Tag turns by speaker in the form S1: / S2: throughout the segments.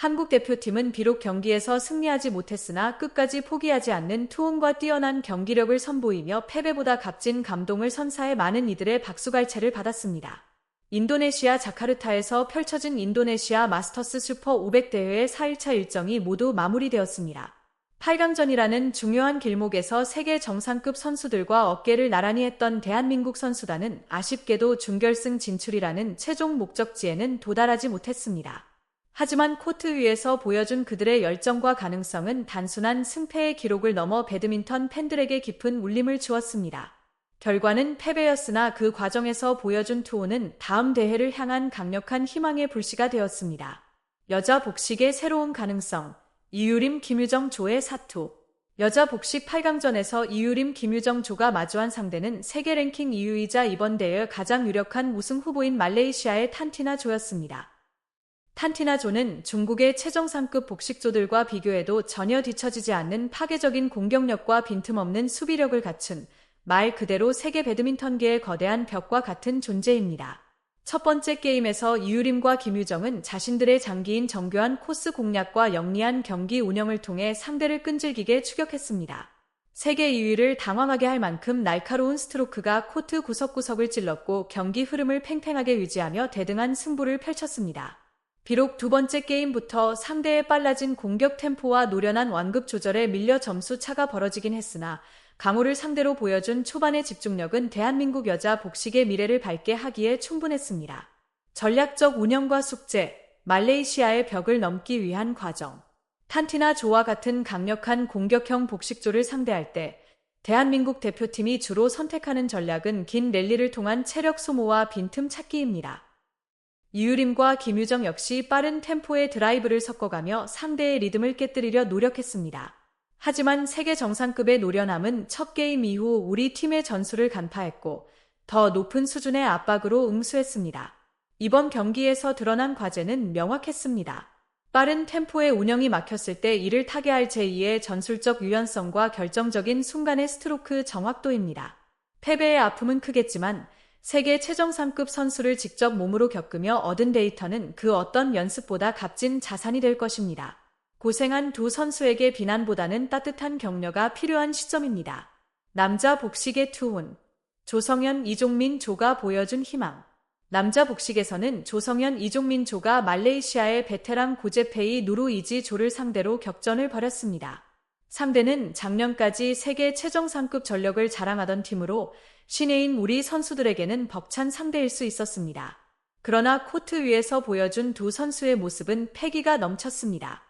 S1: 한국 대표팀은 비록 경기에서 승리하지 못했으나 끝까지 포기하지 않는 투혼과 뛰어난 경기력을 선보이며 패배보다 값진 감동을 선사해 많은 이들의 박수갈채를 받았습니다. 인도네시아 자카르타에서 펼쳐진 인도네시아 마스터스 슈퍼 500 대회의 4일차 일정이 모두 마무리되었습니다. 8강전이라는 중요한 길목에서 세계 정상급 선수들과 어깨를 나란히 했던 대한민국 선수단은 아쉽게도 준결승 진출이라는 최종 목적지에는 도달하지 못했습니다. 하지만 코트 위에서 보여준 그들의 열정과 가능성은 단순한 승패의 기록을 넘어 배드민턴 팬들에게 깊은 울림을 주었습니다. 결과는 패배였으나 그 과정에서 보여준 투혼은 다음 대회를 향한 강력한 희망의 불씨가 되었습니다. 여자 복식의 새로운 가능성, 이유림 김유정 조의 사투 여자 복식 8강전에서 이유림 김유정 조가 마주한 상대는 세계 랭킹 2위이자 이번 대회 가장 유력한 우승 후보인 말레이시아의 탄티나 조였습니다. 탄티나조는 중국의 최정상급 복식조들과 비교해도 전혀 뒤처지지 않는 파괴적인 공격력과 빈틈없는 수비력을 갖춘 말 그대로 세계 배드민턴계의 거대한 벽과 같은 존재입니다. 첫 번째 게임에서 이유림과 김유정은 자신들의 장기인 정교한 코스 공략과 영리한 경기 운영을 통해 상대를 끈질기게 추격했습니다. 세계 2위를 당황하게 할 만큼 날카로운 스트로크가 코트 구석구석을 찔렀고 경기 흐름을 팽팽하게 유지하며 대등한 승부를 펼쳤습니다. 비록 두 번째 게임부터 상대의 빨라진 공격 템포와 노련한 완급 조절에 밀려 점수 차가 벌어지긴 했으나 강호를 상대로 보여준 초반의 집중력은 대한민국 여자 복식의 미래를 밝게 하기에 충분했습니다. 전략적 운영과 숙제, 말레이시아의 벽을 넘기 위한 과정. 탄티나 조와 같은 강력한 공격형 복식조를 상대할 때 대한민국 대표팀이 주로 선택하는 전략은 긴 랠리를 통한 체력 소모와 빈틈 찾기입니다. 이유림과 김유정 역시 빠른 템포의 드라이브를 섞어가며 상대의 리듬을 깨뜨리려 노력했습니다. 하지만 세계 정상급의 노련함은 첫 게임 이후 우리 팀의 전술을 간파했고 더 높은 수준의 압박으로 응수했습니다. 이번 경기에서 드러난 과제는 명확했습니다. 빠른 템포의 운영이 막혔을 때 이를 타개할 제2의 전술적 유연성과 결정적인 순간의 스트로크 정확도입니다. 패배의 아픔은 크겠지만 세계 최정상급 선수를 직접 몸으로 겪으며 얻은 데이터는 그 어떤 연습보다 값진 자산이 될 것입니다. 고생한 두 선수에게 비난보다는 따뜻한 격려가 필요한 시점입니다. 남자 복식의 투혼. 조성현, 이종민 조가 보여준 희망. 남자 복식에서는 조성현, 이종민 조가 말레이시아의 베테랑 고제페이 누루이지 조를 상대로 격전을 벌였습니다. 상대는 작년까지 세계 최정상급 전력을 자랑하던 팀으로 신예인 우리 선수들에게는 벅찬 상대일 수 있었습니다. 그러나 코트 위에서 보여준 두 선수의 모습은 패기가 넘쳤습니다.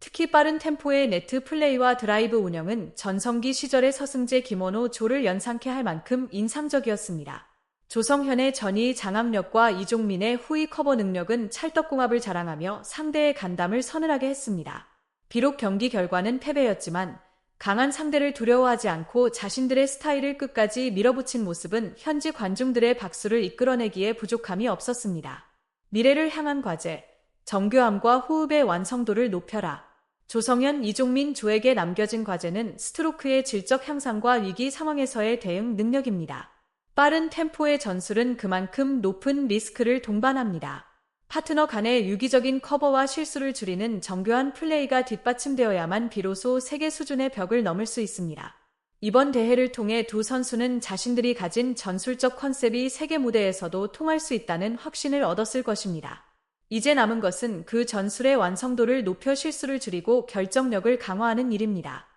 S1: 특히 빠른 템포의 네트 플레이와 드라이브 운영은 전성기 시절의 서승재 김원호 조를 연상케 할 만큼 인상적이었습니다. 조성현의 전위 장악력과 이종민의 후위 커버 능력은 찰떡궁합을 자랑하며 상대의 간담을 서늘하게 했습니다. 비록 경기 결과는 패배였지만 강한 상대를 두려워하지 않고 자신들의 스타일을 끝까지 밀어붙인 모습은 현지 관중들의 박수를 이끌어내기에 부족함이 없었습니다. 미래를 향한 과제, 정교함과 호흡의 완성도를 높여라. 조성현, 이종민 조에게 남겨진 과제는 스트로크의 질적 향상과 위기 상황에서의 대응 능력입니다. 빠른 템포의 전술은 그만큼 높은 리스크를 동반합니다. 파트너 간의 유기적인 커버와 실수를 줄이는 정교한 플레이가 뒷받침되어야만 비로소 세계 수준의 벽을 넘을 수 있습니다. 이번 대회를 통해 두 선수는 자신들이 가진 전술적 컨셉이 세계 무대에서도 통할 수 있다는 확신을 얻었을 것입니다. 이제 남은 것은 그 전술의 완성도를 높여 실수를 줄이고 결정력을 강화하는 일입니다.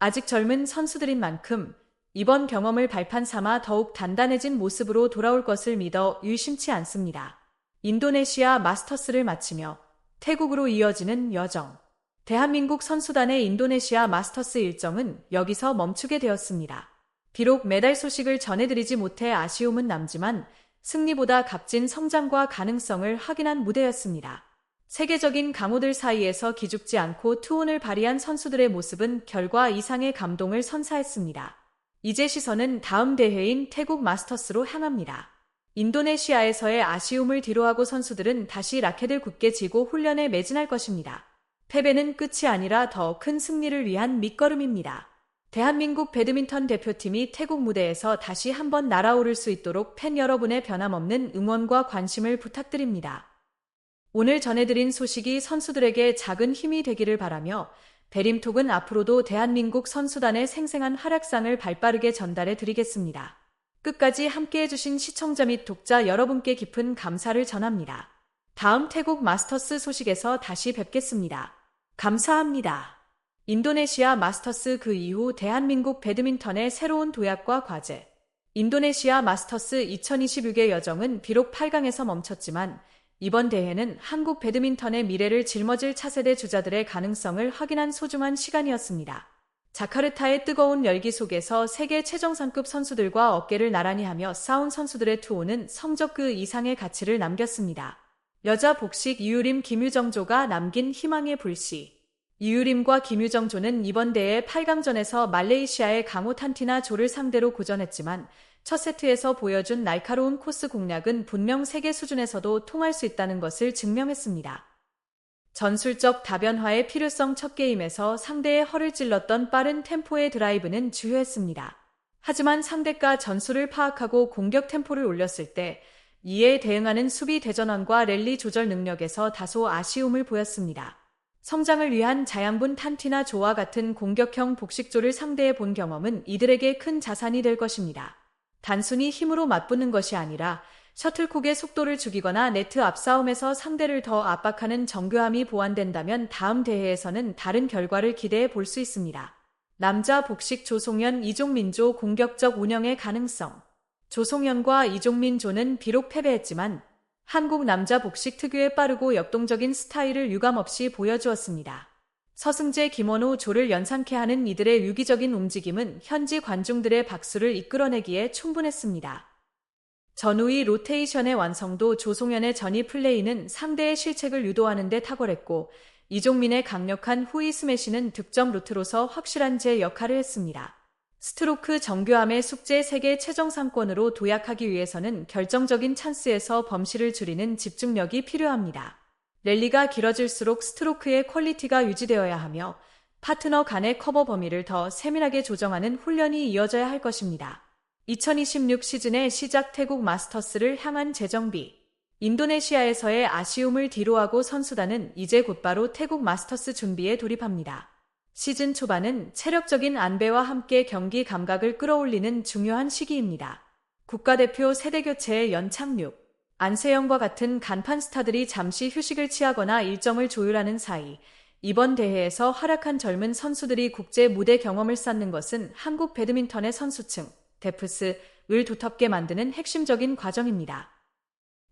S1: 아직 젊은 선수들인 만큼 이번 경험을 발판 삼아 더욱 단단해진 모습으로 돌아올 것을 믿어 유심치 않습니다. 인도네시아 마스터스를 마치며 태국으로 이어지는 여정. 대한민국 선수단의 인도네시아 마스터스 일정은 여기서 멈추게 되었습니다. 비록 메달 소식을 전해드리지 못해 아쉬움은 남지만 승리보다 값진 성장과 가능성을 확인한 무대였습니다. 세계적인 강호들 사이에서 기죽지 않고 투혼을 발휘한 선수들의 모습은 결과 이상의 감동을 선사했습니다. 이제 시선은 다음 대회인 태국 마스터스로 향합니다. 인도네시아에서의 아쉬움을 뒤로하고 선수들은 다시 라켓을 굳게 쥐고 훈련에 매진할 것입니다. 패배는 끝이 아니라 더 큰 승리를 위한 밑거름입니다. 대한민국 배드민턴 대표팀이 태국 무대에서 다시 한번 날아오를 수 있도록 팬 여러분의 변함없는 응원과 관심을 부탁드립니다. 오늘 전해드린 소식이 선수들에게 작은 힘이 되기를 바라며 베림톡은 앞으로도 대한민국 선수단의 생생한 활약상을 발빠르게 전달해 드리겠습니다. 끝까지 함께 해주신 시청자 및 독자 여러분께 깊은 감사를 전합니다. 다음 태국 마스터스 소식에서 다시 뵙겠습니다. 감사합니다. 인도네시아 마스터스 그 이후 대한민국 배드민턴의 새로운 도약과 과제. 인도네시아 마스터스 2026의 여정은 비록 8강에서 멈췄지만 이번 대회는 한국 배드민턴의 미래를 짊어질 차세대 주자들의 가능성을 확인한 소중한 시간이었습니다. 자카르타의 뜨거운 열기 속에서 세계 최정상급 선수들과 어깨를 나란히 하며 싸운 선수들의 투호는 성적 그 이상의 가치를 남겼습니다. 여자 복식 이유림 김유정조가 남긴 희망의 불씨. 이유림과 김유정조는 이번 대회 8강전에서 말레이시아의 강호 탄티나 조를 상대로 고전했지만 첫 세트에서 보여준 날카로운 코스 공략은 분명 세계 수준에서도 통할 수 있다는 것을 증명했습니다. 전술적 다변화의 필요성 첫 게임에서 상대의 허를 찔렀던 빠른 템포의 드라이브는 주요했습니다. 하지만 상대가 전술을 파악하고 공격 템포를 올렸을 때 이에 대응하는 수비 대전환과 랠리 조절 능력에서 다소 아쉬움을 보였습니다. 성장을 위한 자양분 탄티나 조와 같은 공격형 복식조를 상대해 본 경험은 이들에게 큰 자산이 될 것입니다. 단순히 힘으로 맞붙는 것이 아니라 셔틀콕의 속도를 죽이거나 네트 앞싸움에서 상대를 더 압박하는 정교함이 보완된다면 다음 대회에서는 다른 결과를 기대해 볼 수 있습니다. 남자 복식 조송현 이종민조 공격적 운영의 가능성 조송현과 이종민조는 비록 패배했지만 한국 남자 복식 특유의 빠르고 역동적인 스타일을 유감없이 보여주었습니다. 서승재 김원호 조를 연상케 하는 이들의 유기적인 움직임은 현지 관중들의 박수를 이끌어내기에 충분했습니다. 전후의 로테이션의 완성도 조송현의 전위 플레이는 상대의 실책을 유도하는 데 탁월했고 이종민의 강력한 후위 스매시는 득점 루트로서 확실한 제 역할을 했습니다. 스트로크 정교함의 숙제 세계 최정 상권으로 도약하기 위해서는 결정적인 찬스에서 범실을 줄이는 집중력이 필요합니다. 랠리가 길어질수록 스트로크의 퀄리티가 유지되어야 하며 파트너 간의 커버 범위를 더 세밀하게 조정하는 훈련이 이어져야 할 것입니다. 2026 시즌의 시작 태국 마스터스를 향한 재정비. 인도네시아에서의 아쉬움을 뒤로하고 선수단은 이제 곧바로 태국 마스터스 준비에 돌입합니다. 시즌 초반은 체력적인 안배와 함께 경기 감각을 끌어올리는 중요한 시기입니다. 국가대표 세대교체의 연착륙. 안세영과 같은 간판 스타들이 잠시 휴식을 취하거나 일정을 조율하는 사이 이번 대회에서 활약한 젊은 선수들이 국제 무대 경험을 쌓는 것은 한국 배드민턴의 선수층, 데프스을 두텁게 만드는 핵심적인 과정입니다.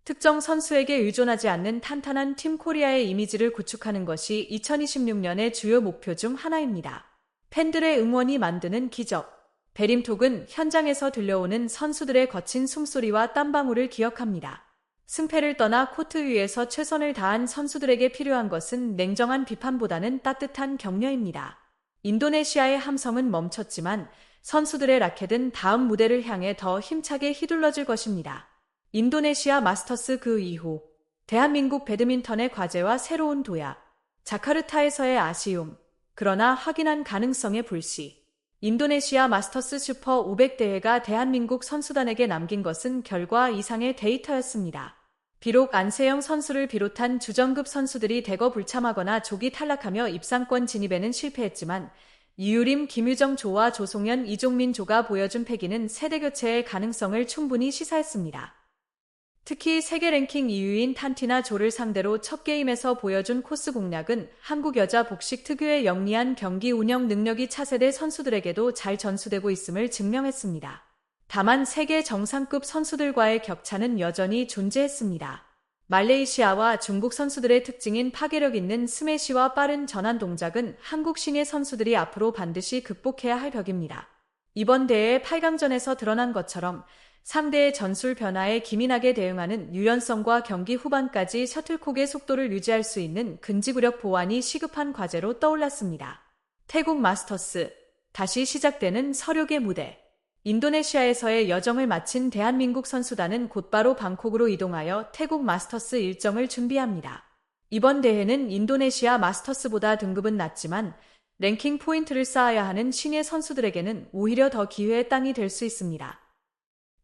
S1: 특정 선수에게 의존하지 않는 탄탄한 팀 코리아의 이미지를 구축하는 것이 2026년의 주요 목표 중 하나입니다. 팬들의 응원이 만드는 기적. 베림톡은 현장에서 들려오는 선수들의 거친 숨소리와 땀방울을 기억합니다. 승패를 떠나 코트 위에서 최선을 다한 선수들에게 필요한 것은 냉정한 비판보다는 따뜻한 격려입니다. 인도네시아의 함성은 멈췄지만 선수들의 라켓은 다음 무대를 향해 더 힘차게 휘둘러질 것입니다. 인도네시아 마스터스 그 이후 대한민국 배드민턴의 과제와 새로운 도약, 자카르타에서의 아쉬움, 그러나 확인한 가능성의 불씨. 인도네시아 마스터스 슈퍼 500 대회가 대한민국 선수단에게 남긴 것은 결과 이상의 데이터였습니다. 비록 안세영 선수를 비롯한 주전급 선수들이 대거 불참하거나 조기 탈락하며 입상권 진입에는 실패했지만 이유림, 김유정 조와 조송현, 이종민 조가 보여준 패기는 세대교체의 가능성을 충분히 시사했습니다. 특히 세계 랭킹 2위인 탄티나 조를 상대로 첫 게임에서 보여준 코스 공략은 한국 여자 복식 특유의 영리한 경기 운영 능력이 차세대 선수들에게도 잘 전수되고 있음을 증명했습니다. 다만 세계 정상급 선수들과의 격차는 여전히 존재했습니다. 말레이시아와 중국 선수들의 특징인 파괴력 있는 스매시와 빠른 전환 동작은 한국 신예 선수들이 앞으로 반드시 극복해야 할 벽입니다. 이번 대회 8강전에서 드러난 것처럼 상대의 전술 변화에 기민하게 대응하는 유연성과 경기 후반까지 셔틀콕의 속도를 유지할 수 있는 근지구력 보완이 시급한 과제로 떠올랐습니다. 태국 마스터스 다시 시작되는 서륙의 무대 인도네시아에서의 여정을 마친 대한민국 선수단은 곧바로 방콕으로 이동하여 태국 마스터스 일정을 준비합니다. 이번 대회는 인도네시아 마스터스보다 등급은 낮지만 랭킹 포인트를 쌓아야 하는 신예 선수들에게는 오히려 더 기회의 땅이 될 수 있습니다.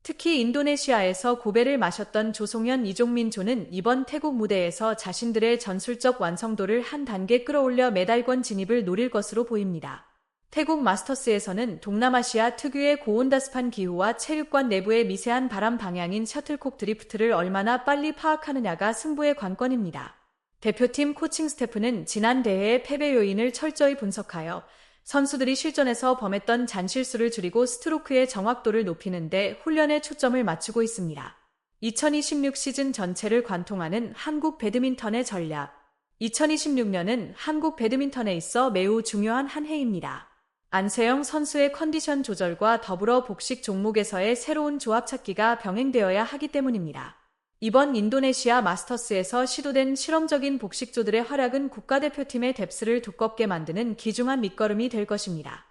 S1: 특히 인도네시아에서 고배를 마셨던 조송현 이종민 조는 이번 태국 무대에서 자신들의 전술적 완성도를 한 단계 끌어올려 메달권 진입을 노릴 것으로 보입니다. 태국 마스터스에서는 동남아시아 특유의 고온다습한 기후와 체육관 내부의 미세한 바람 방향인 셔틀콕 드리프트를 얼마나 빨리 파악하느냐가 승부의 관건입니다. 대표팀 코칭 스태프는 지난 대회의 패배 요인을 철저히 분석하여 선수들이 실전에서 범했던 잔실수를 줄이고 스트로크의 정확도를 높이는데 훈련에 초점을 맞추고 있습니다. 2026 시즌 전체를 관통하는 한국 배드민턴의 전략. 2026년은 한국 배드민턴에 있어 매우 중요한 한 해입니다. 안세영 선수의 컨디션 조절과 더불어 복식 종목에서의 새로운 조합 찾기가 병행되어야 하기 때문입니다. 이번 인도네시아 마스터스에서 시도된 실험적인 복식조들의 활약은 국가대표팀의 뎁스를 두껍게 만드는 기중한 밑거름이 될 것입니다.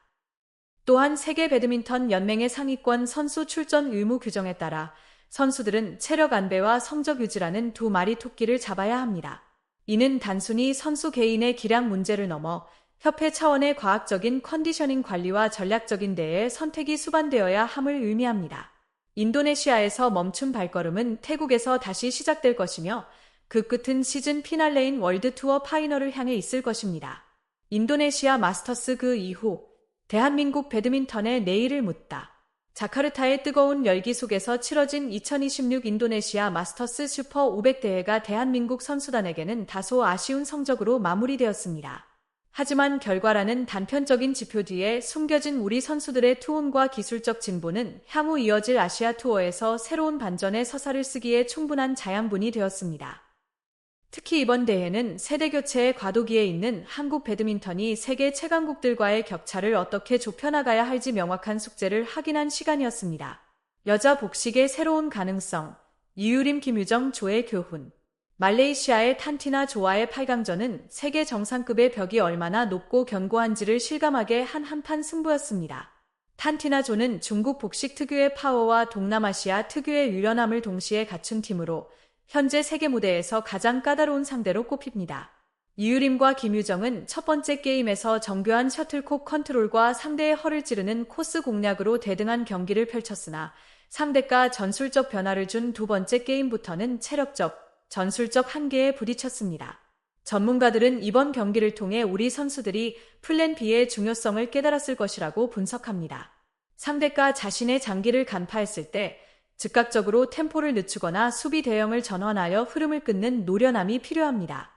S1: 또한 세계 배드민턴 연맹의 상위권 선수 출전 의무 규정에 따라 선수들은 체력 안배와 성적 유지라는 두 마리 토끼를 잡아야 합니다. 이는 단순히 선수 개인의 기량 문제를 넘어 협회 차원의 과학적인 컨디셔닝 관리와 전략적인 대에 선택이 수반되어야 함을 의미합니다. 인도네시아에서 멈춘 발걸음은 태국에서 다시 시작될 것이며 그 끝은 시즌 피날레인 월드 투어 파이널을 향해 있을 것입니다. 인도네시아 마스터스 그 이후 대한민국 배드민턴의 내일을 묻다. 자카르타의 뜨거운 열기 속에서 치러진 2026 인도네시아 마스터스 슈퍼 500대회가 대한민국 선수단에게는 다소 아쉬운 성적으로 마무리되었습니다. 하지만 결과라는 단편적인 지표 뒤에 숨겨진 우리 선수들의 투혼과 기술적 진보는 향후 이어질 아시아 투어에서 새로운 반전의 서사를 쓰기에 충분한 자양분이 되었습니다. 특히 이번 대회는 세대 교체의 과도기에 있는 한국 배드민턴이 세계 최강국들과의 격차를 어떻게 좁혀나가야 할지 명확한 숙제를 확인한 시간이었습니다. 여자 복식의 새로운 가능성, 이유림 김유정 조의 교훈 말레이시아의 탄티나 조와의 8강전은 세계 정상급의 벽이 얼마나 높고 견고한지를 실감하게 한 한판 승부였습니다. 탄티나 조는 중국 복식 특유의 파워와 동남아시아 특유의 유연함을 동시에 갖춘 팀으로 현재 세계 무대에서 가장 까다로운 상대로 꼽힙니다. 이유림과 김유정은 첫 번째 게임에서 정교한 셔틀콕 컨트롤과 상대의 허를 찌르는 코스 공략으로 대등한 경기를 펼쳤으나 상대가 전술적 변화를 준 두 번째 게임부터는 체력적, 전술적 한계에 부딪혔습니다. 전문가들은 이번 경기를 통해 우리 선수들이 플랜 B의 중요성을 깨달았을 것이라고 분석합니다. 상대가 자신의 장기를 간파했을 때 즉각적으로 템포를 늦추거나 수비 대형을 전환하여 흐름을 끊는 노련함이 필요합니다.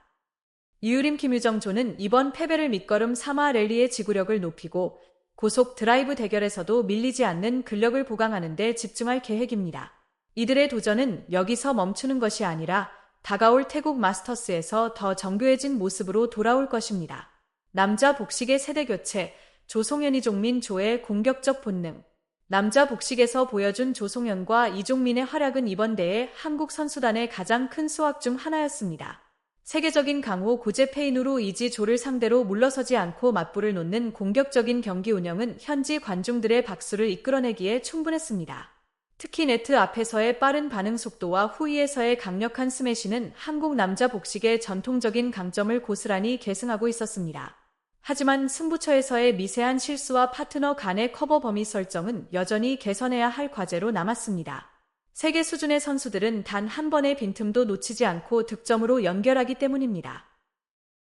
S1: 이유림 김유정조는 이번 패배를 밑거름 3화 랠리의 지구력을 높이고 고속 드라이브 대결에서도 밀리지 않는 근력을 보강하는 데 집중할 계획입니다. 이들의 도전은 여기서 멈추는 것이 아니라 다가올 태국 마스터스에서 더 정교해진 모습으로 돌아올 것입니다. 남자 복식의 세대 교체, 조송현 이 종민 조의 공격적 본능. 남자 복식에서 보여준 조송현과 이종민의 활약은 이번 대회 한국 선수단의 가장 큰 수확 중 하나였습니다. 세계적인 강호 고제 페인으로 이지 조를 상대로 물러서지 않고 맞불을 놓는 공격적인 경기 운영은 현지 관중들의 박수를 이끌어내기에 충분했습니다. 특히 네트 앞에서의 빠른 반응 속도와 후위에서의 강력한 스매시는 한국 남자 복식의 전통적인 강점을 고스란히 계승하고 있었습니다. 하지만 승부처에서의 미세한 실수와 파트너 간의 커버 범위 설정은 여전히 개선해야 할 과제로 남았습니다. 세계 수준의 선수들은 단 한 번의 빈틈도 놓치지 않고 득점으로 연결하기 때문입니다.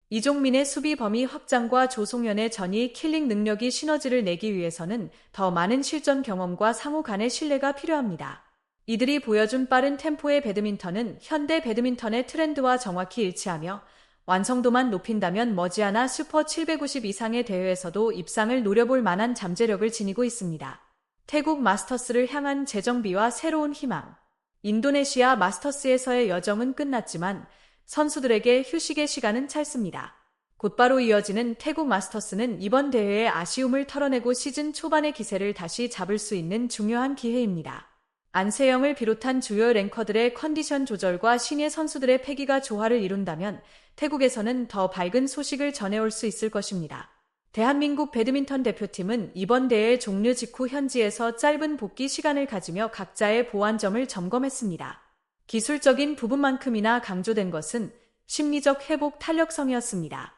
S1: 이종민의 수비 범위 확장과 조송현의 전위 킬링 능력이 시너지를 내기 위해서는 더 많은 실전 경험과 상호 간의 신뢰가 필요합니다. 이들이 보여준 빠른 템포의 배드민턴은 현대 배드민턴의 트렌드와 정확히 일치하며 완성도만 높인다면 머지않아 슈퍼 750 이상의 대회에서도 입상을 노려볼 만한 잠재력을 지니고 있습니다. 태국 마스터스를 향한 재정비와 새로운 희망. 인도네시아 마스터스에서의 여정은 끝났지만 선수들에게 휴식의 시간은 찰습니다. 곧바로 이어지는 태국 마스터스는 이번 대회의 아쉬움을 털어내고 시즌 초반의 기세를 다시 잡을 수 있는 중요한 기회입니다. 안세영을 비롯한 주요 랭커들의 컨디션 조절과 신예 선수들의 패기가 조화를 이룬다면 태국에서는 더 밝은 소식을 전해올 수 있을 것입니다. 대한민국 배드민턴 대표팀은 이번 대회 종료 직후 현지에서 짧은 복귀 시간을 가지며 각자의 보완점을 점검했습니다. 기술적인 부분만큼이나 강조된 것은 심리적 회복 탄력성이었습니다.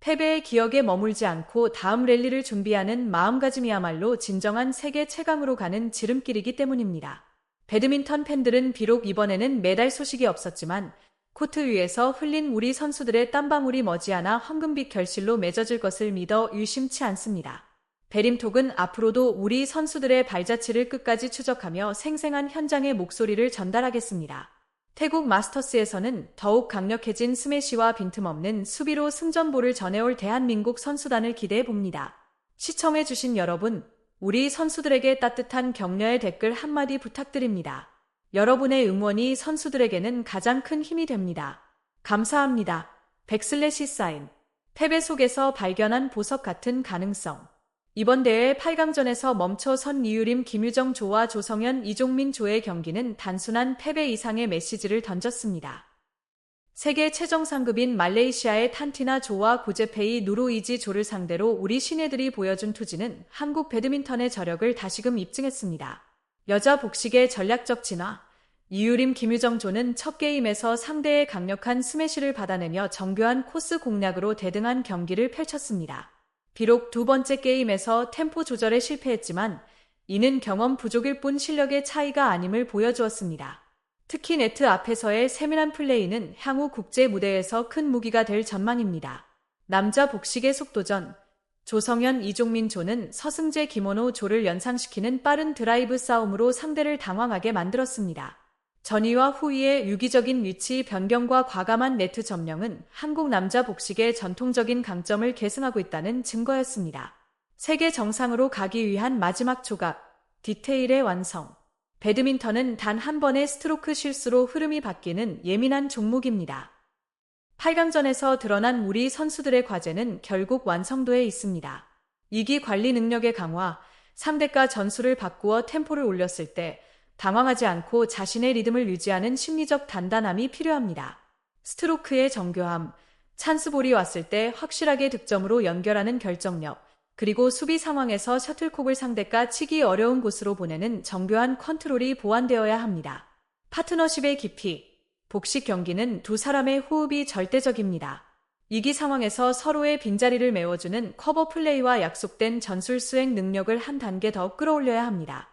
S1: 패배의 기억에 머물지 않고 다음 랠리를 준비하는 마음가짐이야말로 진정한 세계 최강으로 가는 지름길이기 때문입니다. 배드민턴 팬들은 비록 이번에는 메달 소식이 없었지만 코트 위에서 흘린 우리 선수들의 땀방울이 머지않아 황금빛 결실로 맺어질 것을 믿어 의심치 않습니다. 베림톡은 앞으로도 우리 선수들의 발자취를 끝까지 추적하며 생생한 현장의 목소리를 전달하겠습니다. 태국 마스터스에서는 더욱 강력해진 스매시와 빈틈없는 수비로 승전보를 전해올 대한민국 선수단을 기대해 봅니다. 시청해주신 여러분, 우리 선수들에게 따뜻한 격려의 댓글 한마디 부탁드립니다. 여러분의 응원이 선수들에게는 가장 큰 힘이 됩니다. 감사합니다. 백슬래시 사인. 패배 속에서 발견한 보석 같은 가능성. 이번 대회 8강전에서 멈춰 선 이유림 김유정 조와 조성현 이종민 조의 경기는 단순한 패배 이상의 메시지를 던졌습니다. 세계 최정상급인 말레이시아의 탄티나 조와 고제페이 누루이지 조를 상대로 우리 신예들이 보여준 투지는 한국 배드민턴의 저력을 다시금 입증했습니다. 여자 복식의 전략적 진화 이유림 김유정 조는 첫 게임에서 상대의 강력한 스매시를 받아내며 정교한 코스 공략으로 대등한 경기를 펼쳤습니다. 비록 두 번째 게임에서 템포 조절에 실패했지만 이는 경험 부족일 뿐 실력의 차이가 아님을 보여주었습니다. 특히 네트 앞에서의 세밀한 플레이는 향후 국제 무대에서 큰 무기가 될 전망입니다. 남자 복식의 속도전 조성현 이종민 조는 서승재 김원호 조를 연상시키는 빠른 드라이브 싸움으로 상대를 당황하게 만들었습니다. 전위와 후위의 유기적인 위치 변경과 과감한 네트 점령은 한국 남자 복식의 전통적인 강점을 계승하고 있다는 증거였습니다. 세계 정상으로 가기 위한 마지막 조각, 디테일의 완성. 배드민턴은 단 한 번의 스트로크 실수로 흐름이 바뀌는 예민한 종목입니다. 8강전에서 드러난 우리 선수들의 과제는 결국 완성도에 있습니다. 이기 관리 능력의 강화, 상대가 전술을 바꾸어 템포를 올렸을 때 당황하지 않고 자신의 리듬을 유지하는 심리적 단단함이 필요합니다. 스트로크의 정교함, 찬스볼이 왔을 때 확실하게 득점으로 연결하는 결정력, 그리고 수비 상황에서 셔틀콕을 상대가 치기 어려운 곳으로 보내는 정교한 컨트롤이 보완되어야 합니다. 파트너십의 깊이, 복식 경기는 두 사람의 호흡이 절대적입니다. 이기 상황에서 서로의 빈자리를 메워주는 커버 플레이와 약속된 전술 수행 능력을 한 단계 더 끌어올려야 합니다.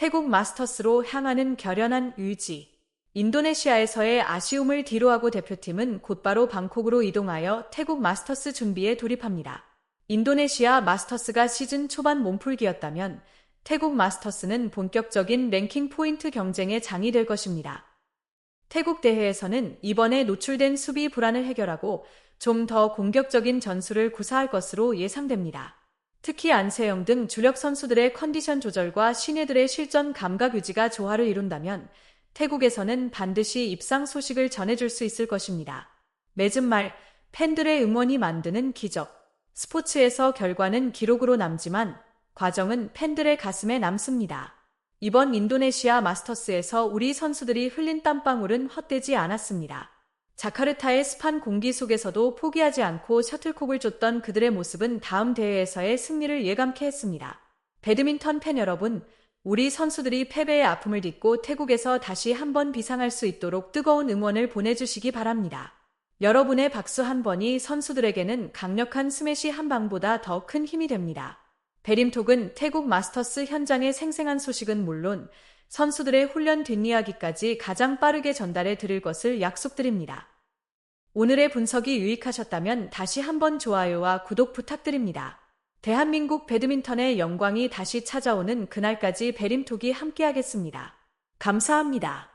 S1: 태국 마스터스로 향하는 결연한 의지. 인도네시아에서의 아쉬움을 뒤로하고 대표팀은 곧바로 방콕으로 이동하여 태국 마스터스 준비에 돌입합니다. 인도네시아 마스터스가 시즌 초반 몸풀기였다면 태국 마스터스는 본격적인 랭킹 포인트 경쟁의 장이 될 것입니다. 태국 대회에서는 이번에 노출된 수비 불안을 해결하고 좀 더 공격적인 전술을 구사할 것으로 예상됩니다. 특히 안세영 등 주력 선수들의 컨디션 조절과 신예들의 실전 감각 유지가 조화를 이룬다면 태국에서는 반드시 입상 소식을 전해줄 수 있을 것입니다. 맺은 말, 팬들의 응원이 만드는 기적. 스포츠에서 결과는 기록으로 남지만 과정은 팬들의 가슴에 남습니다. 이번 인도네시아 마스터스에서 우리 선수들이 흘린 땀방울은 헛되지 않았습니다. 자카르타의 습한 공기 속에서도 포기하지 않고 셔틀콕을 줬던 그들의 모습은 다음 대회에서의 승리를 예감케 했습니다. 배드민턴 팬 여러분, 우리 선수들이 패배의 아픔을 딛고 태국에서 다시 한번 비상할 수 있도록 뜨거운 응원을 보내주시기 바랍니다. 여러분의 박수 한 번이 선수들에게는 강력한 스매시 한 방보다 더 큰 힘이 됩니다. 베림톡은 태국 마스터스 현장의 생생한 소식은 물론 선수들의 훈련 뒷이야기까지 가장 빠르게 전달해 드릴 것을 약속드립니다. 오늘의 분석이 유익하셨다면 다시 한번 좋아요와 구독 부탁드립니다. 대한민국 배드민턴의 영광이 다시 찾아오는 그날까지 배림톡이 함께하겠습니다. 감사합니다.